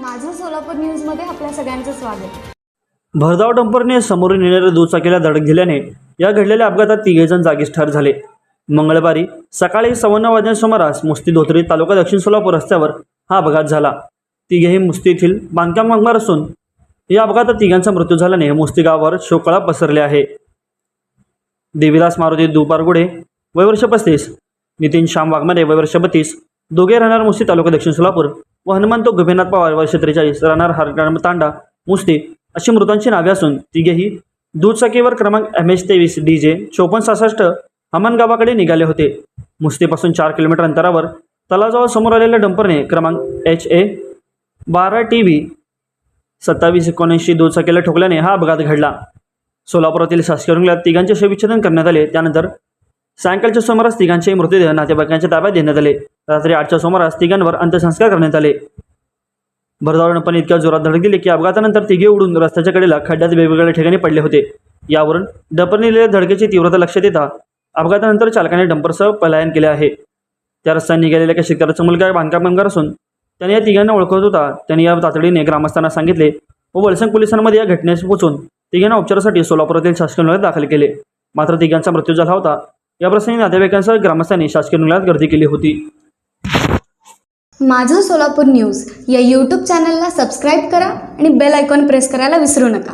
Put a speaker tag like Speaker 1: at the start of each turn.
Speaker 1: माझं सोलापूर न्यूजमध्ये आपल्या सगळ्यांचं स्वागत.
Speaker 2: भरधाव डंपरने समोरून येणाऱ्या दुचाकीला धडक दिल्याने या घडलेल्या अपघातात तिघेजण जागीच ठार झाले. मंगळवारी सकाळी सवन्न नऊ वाजण्या सुमारास मुस्ती धोत्री तालुका दक्षिण सोलापूर रस्त्यावर हा अपघात झाला. तिघेही मुस्ती येथील बांधकाम कामगार असून या अपघातात तिघांचा मृत्यू झाल्याने मुस्ती गावावर शोकळा पसरले आहे. देवीदास मारुती दुपारगुडे वयवर्ष पस्तीस. नितीन श्याम वाघमारे वयवर्ष बत्तीस. दोघे राहणार मुस्ती तालुका दक्षिण सोलापूर. व हनुमंत गोपीनाथ पवार वर्ष त्रेचाळीस राहणार हरग्राम तांडा मुस्ती अशी मृतांची नावे असून तिघेही दुचाकीवर क्रमांक एम एच तेवीस डी जे चोपन्न सहासष्ट हमान गावाकडे निघाले होते. मुस्तीपासून चार किलोमीटर अंतरावर तलाजवळ समोर आलेल्या डंपरने क्रमांक एच ए बारा टी व्ही सत्तावीस एकोणऐंशी दुचाकीला ठोकल्याने हा अपघात घडला. सोलापुरातील शासकीय रुग्णालयात तिघांचे शवविच्छेदन करण्यात आले. त्यानंतर सायंकाळच्या सुमारास तिघांचे मृतदेह नातेवाईकांच्या ताब्यात देण्यात आले. रात्री आठच्या सुमारास तिघांवर अंत्यसंस्कार करण्यात आले. भरधावपणे इतक्या जोरात धडक दिली की अपघातानंतर तिघे उडून रस्त्याच्या कडेला खड्ड्यात वेगवेगळ्या ठिकाणी पडले होते. यावरून डंपरने धडकेची तीव्रता लक्षात येता अपघातानंतर चालकाने डंपरसह पलायन केले आहे. त्या रस्त्याने निघालेल्या एका शेतकऱ्याचा मुलगा बांधकाम कामगार असून त्याने या तिघांना ओळखत होता. त्यांनी या तातडीने ग्रामस्थांना सांगितले व वलसंग पोलिसांमध्ये या घटनेस पोहोचून तिघांना उपचारासाठी सोलापुरातील शासकीय दाखल केले. मात्र तिघांचा मृत्यू झाला होता. याप्रसंगी नातेवाईकांसह ग्रामस्थांनी शासकीय रुग्णालयात गर्दी केली होती.
Speaker 1: माझं सोलापूर न्यूज या यूट्यूब चॅनलला सबस्क्राईब करा आणि बेल आयकॉन प्रेस करायला विसरू नका.